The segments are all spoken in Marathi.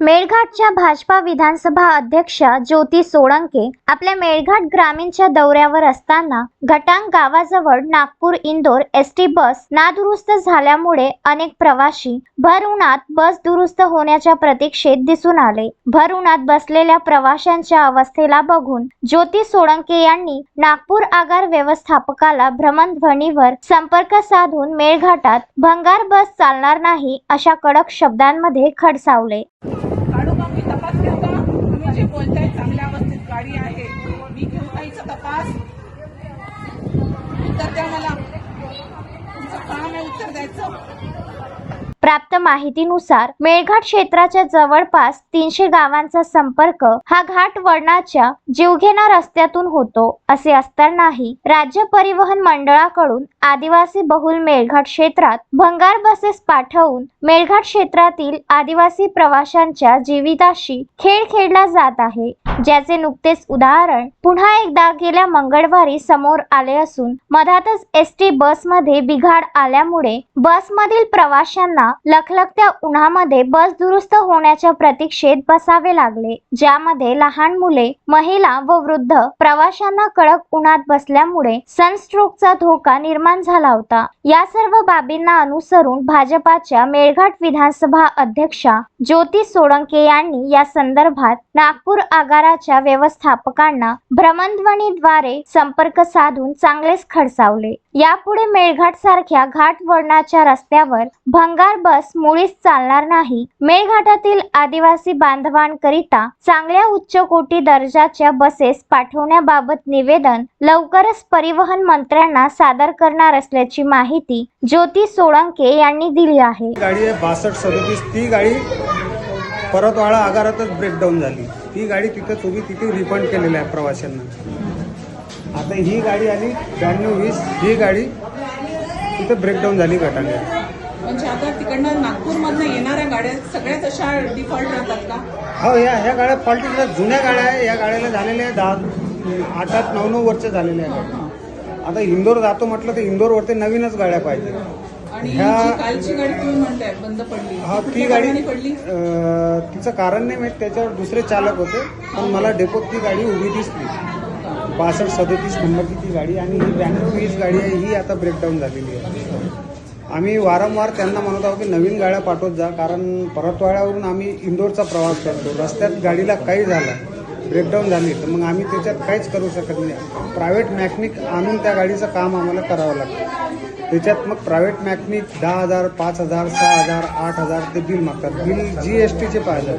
मेळघाटच्या भाजपा विधानसभा अध्यक्षा ज्योती सोळंके आपल्या मेळघाट ग्रामीणच्या दौऱ्यावर असताना घटांग गावाजवळ Nagpur Indore S T bus नादुरुस्त झाल्यामुळे अनेक प्रवाशी भर उन्हात बस दुरुस्त होण्याच्या प्रतीक्षेत दिसून आले. भर उन्हात बसलेल्या प्रवाशांच्या अवस्थेला बघून ज्योती सोळंके यांनी नागपूर आगार व्यवस्थापकाला भ्रमणध्वनीवर संपर्क साधून मेळघाटात भंगार बस चालणार नाही अशा कडक शब्दांमध्ये खडसावले काढू का मी तपास घेऊ का तुम्ही जे बोलताय चांगल्या अवस्थेत गाडी आहे. मी घेऊ काहीचा तपास. उत्तर द्या मला तुमचं काम आहे उत्तर द्यायचं. प्राप्त माहितीनुसार मेळघाट क्षेत्राच्या जवळपास तीनशे गावांचा संपर्क हा घाट वळणाच्या जीवघेणा रस्त्यातून होतो असे असतानाही राज्य परिवहन मंडळाकडून आदिवासी बहुल मेळघाट क्षेत्रात भंगार बसेस पाठवून मेळघाट क्षेत्रातील आदिवासी प्रवाशांच्या जीविताशी खेळ खेळला जात आहे. ज्याचे नुकतेच उदाहरण पुन्हा एकदा गेल्या मंगळवारी समोर आले असून मधातच एस टी बसमध्ये बिघाड आल्यामुळे बसमधील प्रवाशांना लखलखत्या उन्हामध्ये बस दुरुस्त होण्याच्या प्रतीक्षेत बसावे लागले ज्यामध्ये लहान मुले महिला व वृद्ध प्रवाशांना कडक उन्हात बसल्यामुळे सनस्ट्रोकचा धोका निर्माण झाला होता. या सर्व बाबींना अनुसरून भाजपाच्या मेळघाट विधानसभा अध्यक्षा ज्योती सोळंके यांनी या संदर्भात नागपूर आगारा आगाराच्या व्यवस्थापकांना भ्रमणध्वनीद्वारे संपर्क साधून चांगलेच खडसावले. यापुढे मेळघाट सारख्या घाट वळणाच्या रस्त्यावर भंगार बस मुळीच चालणार नाही. मेळघाटातील आदिवासी बांधवांकरिता चांगल्या उच्च कोटी दर्जाच्या बसेस पाठवण्याबाबत निवेदन लवकरच परिवहन मंत्र्यांना सादर करणार असल्याची माहिती ज्योती सोळंके यांनी दिली आहे. गाडी आहे बासष्ट सदोतीस. ती गाडी परतवाडा आगारातच ब्रेकडाऊन झाली. ती गाडी तिथं तुम्ही तिथे रिफंड केलेली आहे प्रवाशांना. आता ही गाडी आली ब्याण्णव वीस ही गाडी तिथं ब्रेकडाऊन झाली गटाने. म्हणजे आता तिकडनं नागपूरमधनं येणाऱ्या गाड्या सगळ्याच अशा डिफॉल्ट राहतात का? हो या ह्या गाड्या फॉल्टी जुन्या गाड्या आहे या गाड्याला झालेल्या आहे दहा आठ आठ नऊ नऊ वर्ष झालेल्या आहेत. आता इंदोर जातो म्हटलं तर इंदोरवरती नवीनच गाड्या पाहिजे. आणि ह्या- जी कालची गाडी तुम्ही म्हणताय बंद पडली. हा ती ती कुठल्या गाडी कारणाने पडली? अं, तिचं कारण नाही माहीत त्याच्यावर दुसरे चालक होते. पण मला डेपोत ती गाडी उभी दिसली. बासष्ट सदोतीस नंबरची ती गाडी आणि ही ब्याण्णव वीस गाडी आहे ही आता ब्रेकडाऊन झालेली आहे. आम्ही वारंवार त्यांना म्हणत आहोत की नवीन गाड्या पाठवत जा कारण परतवाड्यावरून आम्ही इंदोरचा प्रवास करतो. रस्त्यात गाडीला काही झालं ब्रेकडाऊन झाली तर मग आम्ही त्याच्यात काहीच करू शकत नाही. प्रायव्हेट मॅकॅनिक आणून त्या गाडीचं काम आम्हाला करावं लागतं. त्याच्यात मग प्रायव्हेट मॅकॅनिक दहा हजार पाच हजार सहा हजार आठ हजार ते बिल मागतात. बिल जी एस टीचे पाहिजे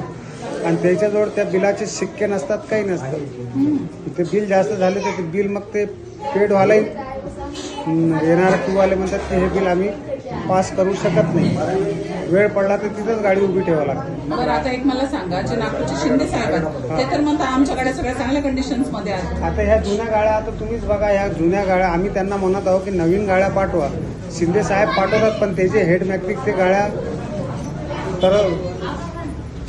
आणि त्याच्याजवळ त्या बिलाचे शिक्के नसतात काही नसतं ते बिल जास्त झाले तर ते बिल मग ते पेड व्हायलाही येणारा क्यूवाले म्हणतात की हे बिल आम्ही पास करू शकत नाही. वेळ पडला तर तिथंच गाडी उभी ठेवावी लागते. बरं आता एक मला सांगा जे नागपूरचे शिंदे साहेब आहेत ते तर म्हणतात आमच्या गाड्या सगळ्या चांगल्या कंडिशन्समध्ये आहेत. आता ह्या जुन्या गाड्या आता तुम्हीच बघा ह्या जुन्या गाड्या आम्ही त्यांना म्हणत आहोत की नवीन गाड्या पाठवा. शिंदे साहेब पाठवतात पण त्याचे हेड मॅट्रिक ते गाड्या तर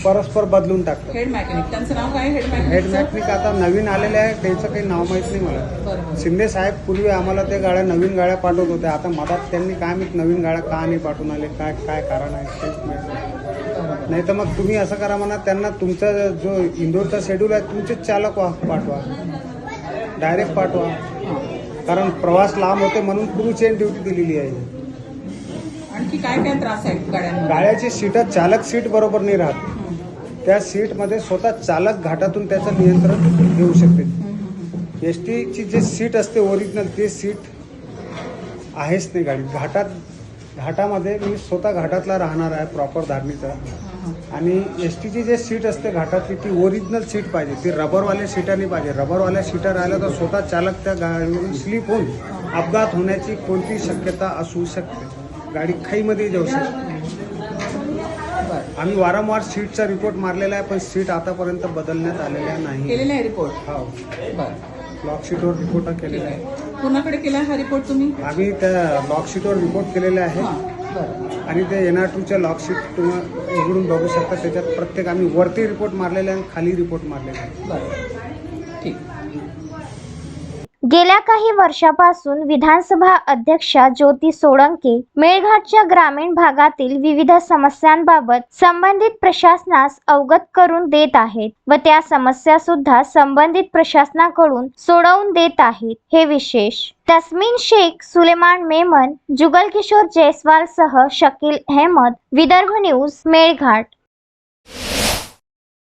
परस्पर बदलून टाकतात. हेड मॅकॅनिक त्यांचं नाव काय? हेड हेड मॅकॅनिक आता नवीन आलेले आहे. त्याचं काही नाव माहीत नाही मला. बरोबर. शिंदे साहेब पूर्वी आम्हाला ते गाड्या नवीन गाड्या पाठवत होत्या आता मधात त्यांनी काय माहीत नवीन गाड्या का नाही पाठवून आले? काय काय कारण आहे? तेच माहीत नाही. नाही तर मग तुम्ही असं करा म्हणा त्यांना तुमचा जो इंदोरचा शेड्यूल आहे तुमचेच चालक वा पाठवा. डायरेक्ट पाठवा. कारण प्रवास लांब होते म्हणून क्रू चेन ड्युटी दिलेली आहे. आणखी काय काय त्रास आहेत गाड्यांना गाड्याची सीटं चालक सीट बरोबर नाही राहत. त्या सीटमध्ये स्वतः चालक घाटातून त्याचं नियंत्रण घेऊ शकते एस टीची जे सीट असते ओरिजिनल ते सीट आहेच नाही गाडी. घाटात घाटामध्ये मी स्वतः घाटातला राहणार आहे प्रॉपर धारणीचा. आणि एस टीची जे सीट असते घाटातली ती ओरिजिनल सीट पाहिजे. ती रबरवाल्या सीटाने पाहिजे. रबरवाल्या सीटा राहिल्या तर स्वतः चालक त्या गाडीवरून स्लिप होऊन अपघात होण्याची कोणती शक्यता असू शकते. गाडी खाईमध्ये जाऊ शकते. आम्ही वारंवार सीटचा रिपोर्ट मारलेला आहे पण सीट आतापर्यंत बदलण्यात आलेल्या नाही. केलेला आहे रिपोर्ट हो. बरं. रिपोर्ट केलेला आहे. कुणाकडे केला हा रिपोर्ट तुम्ही? आम्ही त्या लॉक शीटवर रिपोर्ट केलेले आहे. हां बरं. आणि ते एन आर टूच्या लॉक शीट तुम्ही उघडून बघू शकता त्याच्यात प्रत्येक आम्ही वरती रिपोर्ट मारलेले आहे आणि खाली रिपोर्ट मारलेले आहे. बरं. ठीक. गेल्या काही वर्षापासून विधानसभा अध्यक्षा ज्योती सोळंके मेळघाटच्या ग्रामीण भागातील विविध समस्यांबाबत संबंधित प्रशासनास अवगत करून देत आहेत व त्या समस्या सुद्धा संबंधित प्रशासनाकडून सोडवून देत आहेत. हे विशेष. तस्मिन शेख सुलेमान मेमन जुगल किशोर जयस्वाल सह शकील अहमद विदर्भ न्यूज मेळघाट.